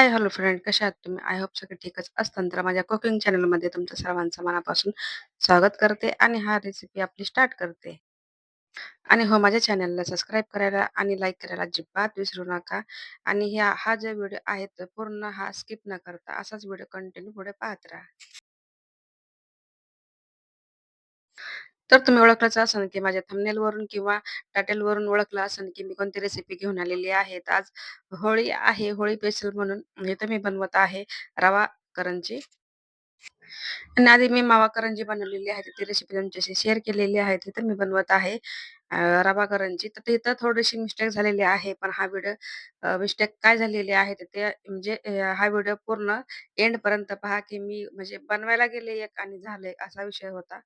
हाय, hello friend कशा आहात तुम्ही? आय होप सगळे ठीकच असतं तर माझ्या कुकिंग चॅनलमध्ये तुमचं सर्वांचं मनापासून स्वागत करते आणि हा रेसिपी आपली स्टार्ट करते. आणि हो माझ्या चॅनलला सबस्क्राईब करायला आणि लाईक करायला अजिबात विसरू नका. आणि ह्या हा जो व्हिडिओ आहे तो पूर्ण हा स्किप न करता असाच व्हिडिओ कंटिन्यू पुढे पाहत राहा. तर तुम्ही ओळखलंच असाल की माझ्या थंबनेलवरून किंवा टायटलवरून ओळखलं असाल की मी कोणती रेसिपी घेऊन आलेली आहे. आज होळी आहे. होळी स्पेशल म्हणून इथं मी बनवत आहे रवा करंजी. आणि आधी मी मावा करंजी बनवलेली आहे. ती रेसिपी तुमच्याशी शेअर केलेली आहे. तिथं मी बनवत आहे रवा करंजी. तर तिथं थोडीशी मिस्टेक झालेली आहे. पण हा व्हिडिओ मिस्टेक काय झालेली आहे तर ते म्हणजे हा व्हिडिओ पूर्ण एंडपर्यंत पहा, की मी म्हणजे बनवायला गेले एक आणि झालं असा विषय होता.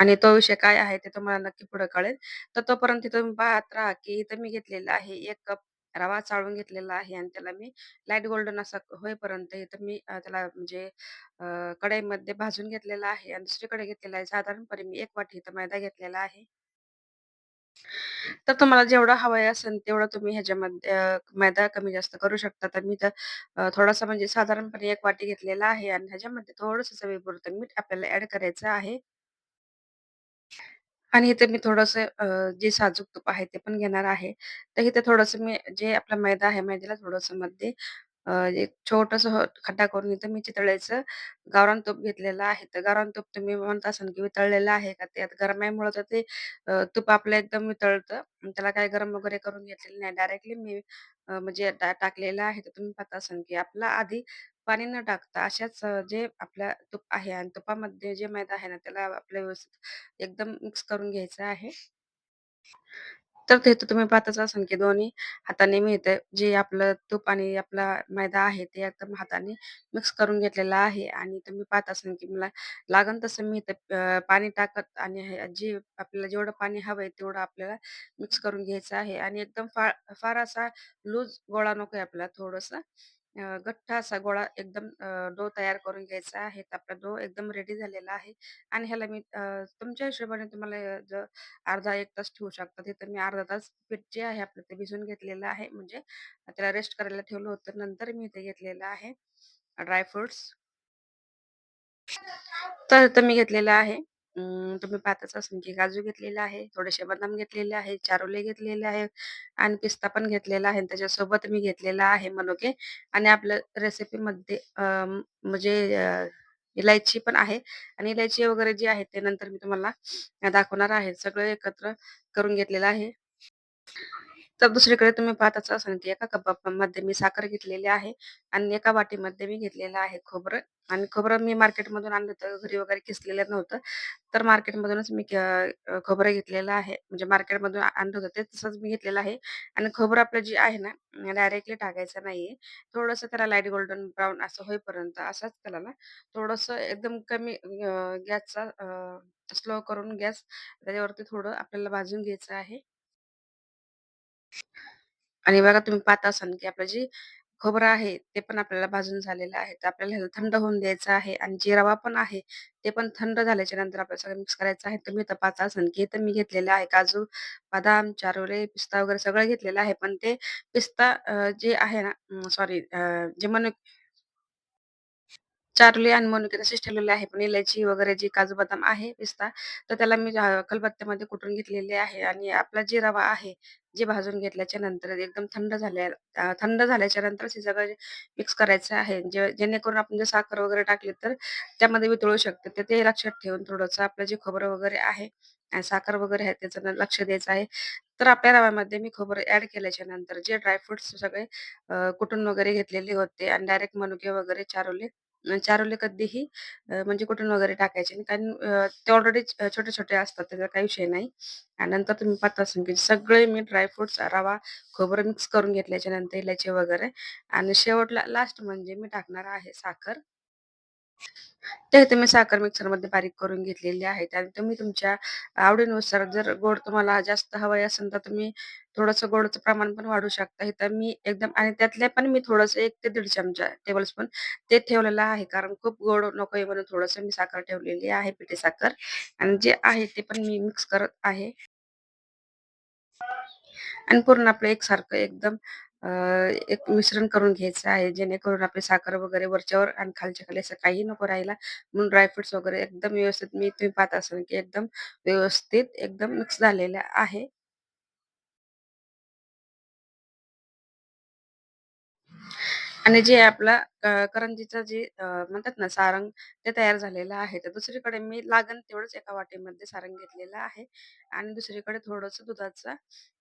आणि तो विषय काय आहे ते तुम्हाला नक्की पुढे कळेल. तर तोपर्यंत तुम्ही पाहत राहा, की इथं मी घेतलेला आहे 1 कप रवा चाळून घेतलेला आहे आणि त्याला मी लाइट गोल्डन असा होईपर्यंत इथं मी अ, त्याला म्हणजे अ, कढईमध्ये भाजून घेतलेला आहे आणि दुसरीकडे घेतलेला आहे साधारणपणे मी 1 वाटी इथं मैदा घेतलेला आहे. तर तुम्हाला जेवढं हवं असेल तेवढं तुम्ही ह्याच्यामध्ये अ, मैदा कमी जास्त करू शकता. तर मी तर अ, थोडासा म्हणजे साधारणपणे 1 वाटी घेतलेला आहे आणि ह्याच्यामध्ये थोडंसं चवीपुरतं मीठ आपल्याला ॲड करायचं आहे. आणि इथे मी थोडंसं अ, जे साजूक तूप आहे ते पण घेणार आहे. तर इथे थोडंसं मी जे आपला मैदा आहे, मैद्याला थोडंसं मध्ये अ, एक छोटंसं खड्डा करून इथं मी चितळेचं गावरान तूप घेतलेलं आहे. तर गावरान तूप तुम्ही म्हणत असाल की वितळलेलं आहे का? त्यात गरमाईमुळं तर ते अ, तूप आपलं एकदम वितळतं. त्याला काही गरम वगैरे करून घेतलेलं नाही. डायरेक्टली मी अ, म्हणजे टा टाकलेलं आहे. तर तुम्ही पाहत असाल की आपला आधी पाणी न टाकता अशाच अ, जे आपल्या तूप आहे आणि तुपामध्ये जे मैदा आहे ना, त्याला आपल्या व्यवस्थित एकदम मिक्स करून घ्यायचं आहे. तर ते तर तुम्ही पाहतच असाल, की दोन्ही हाताने मी इथे जे आपलं तूप आणि आपला मैदा आहे, ते एकदम हाताने मिक्स करून घेतलेला आहे आणि तुम्ही पाहत असाल, की मला लागेल तसं मी इथे अ, पाणी टाकत आणि हे जे आपल्याला जेवढं पाणी हवंय तेवढं आपल्याला मिक्स करून घ्यायचं आहे आणि एकदम फार फार असा लूज गोळा नकोय आपल्याला थोडंसं अ, घट्ट असा गोळा एकदम अ, डो तयार करून घ्यायचा आहे. आपला डो एकदम रेडी झालेला आहे आणि ह्याला मी अ, तुमच्या हिशोबाने तुम्हाला ज अर्धा 1 तास ठेवू शकता. तिथं मी अर्धा तास पीठ जे आहे आपलं ते भिजवून घेतलेलं आहे. म्हणजे त्याला रेस्ट करायला ठेवलं होतं. नंतर मी इथे घेतलेलं आहे ड्राय फ्रुट्स. तर इथं मी घेतलेलं आहे अं, तुम्ही पाहताच असाल की काजू घेतलेला आहे, थोडेसे बदाम घेतलेले आहे, चारोले घेतलेले आहे आणि पिस्ता पण घेतलेला आहे आणि त्याच्यासोबत मी घेतलेला आहे मनुके आणि आपल्या रेसिपीमध्ये अ, म्हणजे इलायची पण आहे आणि इलायची वगैरे जी आहे ते नंतर मी तुम्हाला दाखवणार आहे. सगळं एकत्र करून घेतलेलं आहे. तर दुसरीकडे तुम्ही पाहतच असाल, की एका कपामध्ये मी साखर घेतलेली आहे आणि एका वाटीमध्ये मी घेतलेलं आहे खोबरं आणि खोबरं मी मार्केटमधून आणलं होतं. घरी वगैरे किसलेलं नव्हतं. तर मार्केटमधूनच मी खोबरं घेतलेलं आहे. म्हणजे मार्केटमधून आणलं होतं ते तसंच मी घेतलेलं आहे आणि खोबरं आपलं जे आहे ना, डायरेक्टली टाकायचं नाहीये. थोडंसं त्याला लाइट गोल्डन ब्राउन असं होईपर्यंत असंच त्याला ना, थोडंसं एकदम कमी अ, गॅसचा स्लो करून गॅस त्याच्यावरती थोडं आपल्याला भाजून घ्यायचं आहे. आणि बघा तुम्ही पाहत असाल, की आपलं जे खोबरं आहे, ते पण आपल्याला भाजून झालेलं आहे. तर आपल्याला ह्याला थंड होऊन द्यायचं आहे आणि जे रवा पण आहे, ते पण थंड झाल्याच्यानंतर आपल्याला सगळं मिक्स करायचं आहे. तुम्ही इथं पाहत असाल, की इथं मी घेतलेलं आहे काजू, बदाम, चारोळे, पिस्ता वगैरे सगळं घेतलेलं आहे. पण ते पिस्ता अ, जे आहे ना सॉरी जे मनु चारोले आणि मनुके तसेच ठेवलेले आहे. पण इलायची वगैरे जी काजू, बदाम आहे, पिस्ता, तर त्याला मी कलबत्त्यामध्ये खलबत्त्यामध्ये कुटून घेतलेले आहे आणि आपला जे रवा आहे, जे भाजून घेतल्याच्या नंतर एकदम थंड झाल्या थंड झाल्याच्यानंतर हे सगळं मिक्स करायचं आहे. जे जेणेकरून आपण जर साखर वगैरे टाकली तर त्यामध्ये वितळू शकते. तर ते लक्षात ठेवून थोडंसं आपलं जे खोबरं वगैरे आहे आणि साखर वगैरे आहे त्याचं लक्ष द्यायचं आहे. तर आपल्या रव्यामध्ये मी खोबरं ऍड केल्याच्यानंतर जे ड्राय सगळे कुठून कुटून वगैरे घेतलेले होते आणि डायरेक्ट मनुके वगैरे चारोले चारोले कधीही अ, म्हणजे कुठून वगैरे टाकायचे नाही. कारण अ, ते ऑलरेडी छोटे-छोटे असतात त्याचा काही विषय नाही. आणि नंतर तुम्ही पाहता असाल की सगळे मी ड्रायफ्रुट्स रवा, खोबरं मिक्स करून घेतल्याच्या नंतर इलायची वगैरे आणि शेवटला लास्ट म्हणजे मी टाकणार आहे साखर. ते तुम्ही साखर मिक्सरमध्ये बारीक करून घेतलेली आहेत आणि तुम्ही तुमच्या आवडीनुसार जर गोड तुम्हाला जास्त हवं असेल, तर तुम्ही थोडंसं गोडचं प्रमाण पण वाढू शकता. इथं मी एकदम आणि त्यातले पण मी थोडंसं एक ते दीड चमचा टेबलस्पून ते ठेवलेलं आहे. कारण खूप गोड नको आहे म्हणून थोडंसं मी साखर ठेवलेली आहे, पिठी साखर आणि जे आहे ते पण मी मिक्स करत आहे. आणि पूर्ण आपलं एकसारखं एकदम अ, एक मिश्रण करून घ्यायचं आहे, जेणेकरून आपली साखर वगैरे वरच्यावर आणि खालच्या खाली असं काही नको राहायला. म्हणून ड्रायफ्रुट्स वगैरे एकदम व्यवस्थित मी तुम्ही पाहत असाल, की एकदम व्यवस्थित एकदम मिक्स झालेलं आहे. आणि जे आपला अ, करंजीचं जे अ, म्हणतात ना सारंग ते तयार झालेलं आहे. तर दुसरीकडे मी लागण तेवढंच एका वाटीमध्ये सारंग घेतलेलं आहे आणि दुसरीकडे थोडंसं दुधाचा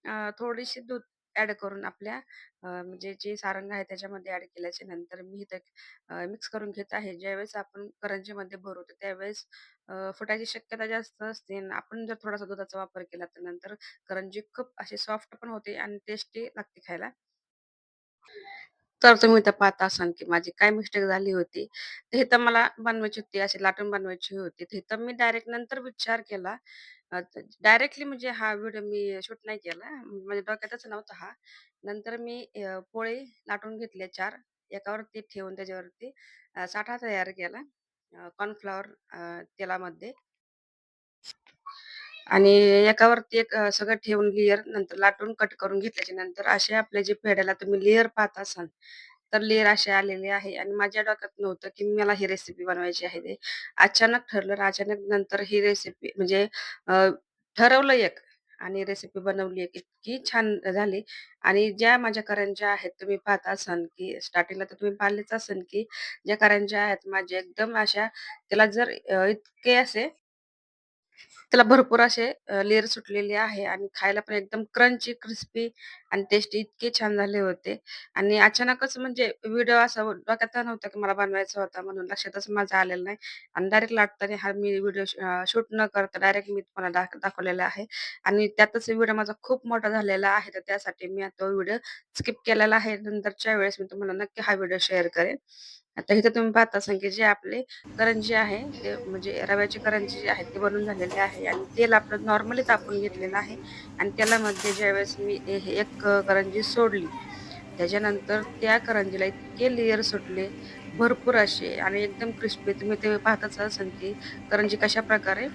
अ, थोडीशी दूध ऍड करून आपल्या म्हणजे जे सारंग आहे त्याच्यामध्ये ऍड केल्याच्यानंतर मी ते मिक्स करून घेत आहे. ज्यावेळेस आपण करंजीमध्ये भरवतो त्यावेळेस फुटायची शक्यता जास्त असते आपण जर थोडासा दुधाचा वापर केला तर नंतर करंजी खूप अशी सॉफ्ट पण होते आणि टेस्टी लागते खायला. तर तुम्ही तर पाहत असाल, की माझी काय मिस्टेक झाली होती. तर हे तर मला बनवायची होती, अशी लाटून बनवायची होती. तर मी डायरेक्ट नंतर विचार केला. डायरेक्टली म्हणजे हा व्हिडिओ मी शूट नाही केला. माझ्या डोक्यातच नव्हता हा. नंतर मी अ, पोळे लाटून घेतले 4 एकावरती ठेवून त्याच्यावरती अ, साठा तयार केला. अ, कॉर्नफ्लॉवर अ, तेलामध्ये आणि एकावरती एक अ, सगळं ठेवून लेयर नंतर लाटून कट करून घेतल्याच्या नंतर असे आपले जे पेढ्याला तुम्ही लेयर पाहत असाल, तर लेयर असे आलेले आहे आणि माझ्या डोक्यात नव्हतं, की मला ही रेसिपी बनवायची आहे ते. अचानक ठरलं अचानक नंतर ही रेसिपी म्हणजे ठरवलं एक आणि रेसिपी बनवली एक. इतकी छान झाली आणि ज्या माझ्या करंज्या आहेत तुम्ही पाहत असाल, की स्टार्टिंगला तर तुम्ही पाहिलेच असेल, की ज्या करंज्या आहेत माझ्या एकदम अशा त्याला जर इतके असे त्याला भरपूर असे लेअर सुटलेले आहे आणि खायला पण एकदम क्रंची, क्रिस्पी आणि टेस्टी इतके छान झाले होते. आणि अचानकच म्हणजे व्हिडिओ असा डोक्यात नव्हता की मला बनवायचा होता म्हणून लक्षातच माझा आलेलं नाही. आणि डायरेक्ट लाटताना हा मी व्हिडिओ शूट न करता डायरेक्ट मी तुम्हाला दाख दाखवलेला आहे. आणि त्यातच व्हिडिओ माझा खूप मोठा झालेला आहे. तर त्यासाठी मी तो व्हिडिओ स्किप केलेला आहे. नंतरच्या वेळेस मी तुम्हाला नक्की हा व्हिडिओ शेअर करेन. आता इथे तुम्ही पाहत असाल की जे आपले करंजी आहे, ते म्हणजे रव्याची करंजी जी आहे ते बनून झालेले आहे आणि तेल आपलं नॉर्मली तापून घेतलेलं आहे आणि तेलामध्ये ज्यावेळेस मी हे एक करंजी सोडली, त्याच्यानंतर त्या करंजीला इतके लेयर सुटले, भरपूर असे आणि एकदम क्रिस्पी. तुम्ही ते पाहतच असाल की करंजी कशाप्रकारे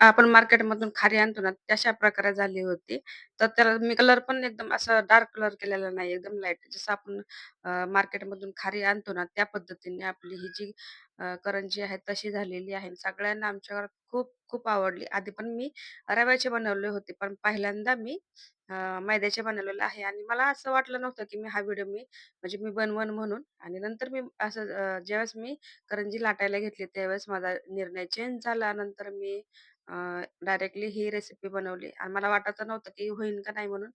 आपण मार्केटमधून खारी आणतो ना, तशा प्रकारे झाली होती. तर त्याला मी कलर पण एकदम असा डार्क कलर केलेला नाही, एकदम लाइट. जसं आपण अ, मार्केटमधून खारी आणतो ना, त्या पद्धतीने आपली ही जी अ, करंजी आहे तशी झालेली आहे. सगळ्यांना आमच्या घरात खूप खूप आवडली. आधी पण मी रव्याचे बनवले होते, पण पहिल्यांदा मी अ, मैद्याचे बनवलेले आहे आणि मला असं वाटलं नव्हतं, की मी हा व्हिडिओ मी म्हणजे मी बनवण म्हणून आणि नंतर मी असं अ, ज्यावेळेस मी करंजी लाटायला घेतली, त्यावेळेस माझा निर्णय चेंज झाला. नंतर मी डायरेक्टली ही रेसिपी बनवली आणि मला वाटत नव्हतं की होईल का नाही म्हणून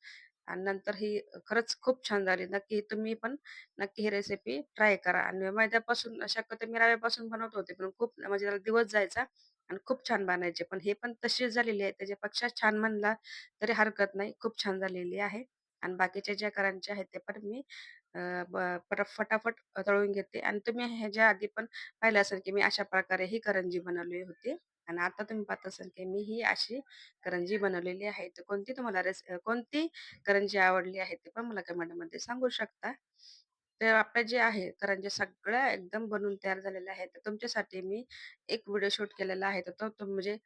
आणि नंतर ही खरंच खूप छान झाली. नक्की तुम्ही पण नक्की ही रेसिपी ट्राय करा आणि मैद्यापासून शक्यतो मी रव्यापासून बनवत होते, पण खूप म्हणजे त्याला दिवस जायचा आणि खूप छान बनायचे. पण हे पण तशीच झालेली आहे. त्याच्यापेक्षा छान म्हणला तरी हरकत नाही. खूप छान झालेली आहे आणि बाकीच्या ज्या करायच्या आहेत ते पण मी ब फटाफट तळून घेते आणि तुम्ही ह्याच्या आधी पण पाहिलं असेल की मी अशा प्रकारे ही करंजी बनवली होती. आणि आता तुम्ही पाहत असाल की मी ही अशी करंजी बनवलेली आहे. तर कोणती तुम्हाला रेस कोणती करंजी आवडली आहे ते पण मला कमेंटमध्ये सांगू शकता. तर आपल्या जे आहे करंजी सगळ्या एकदम बनवून तयार झालेल्या आहेत. तर तुमच्यासाठी मी एक व्हिडिओ शूट केलेला आहे. तर तो तो म्हणजे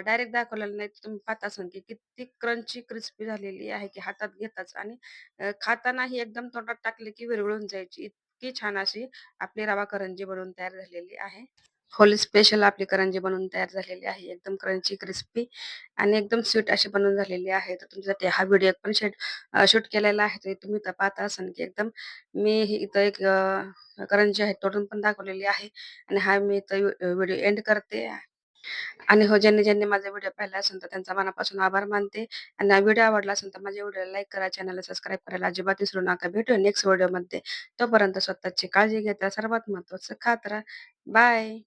डायरेक्ट दाखवलेला नाही. तर तुम्ही पाहत असाल की किती क्रंची, क्रिस्पी झालेली आहे की हातात घेताच आणि खातानाही एकदम तोंडात टाकली की विरघळून जायची. इतकी छान अशी आपली रवा करंजी बनवून तयार झालेली आहे. होली स्पेशल आपली करंजी बनवून तयार झालेली आहे. एकदम क्रंची, क्रिस्पी आणि एकदम स्वीट अशी बनवून झालेली आहे. तर तुमच्यासाठी हा व्हिडिओ पण शेट शूट केलेला आहे. तरी तुम्ही तपाता असाल की एकदम मी इथं एक करंजी आहे तोडून पण दाखवलेली आहे आणि हा मी इथं व्हिडिओ एंड करते. आणि हो ज्यांनी ज्यांनी माझा व्हिडिओ पाहिला असेल तर त्यांचा मनापासून आभार मानते आणि हा व्हिडिओ आवडला असेल तर माझ्या व्हिडिओला लाईक करा, चॅनलला सबस्क्राईब करायला अजिबात विसरू नका. भेटूया नेक्स्ट व्हिडिओमध्ये. तोपर्यंत स्वतःची काळजी घेता सर्वात महत्वाचं खात राहा. बाय.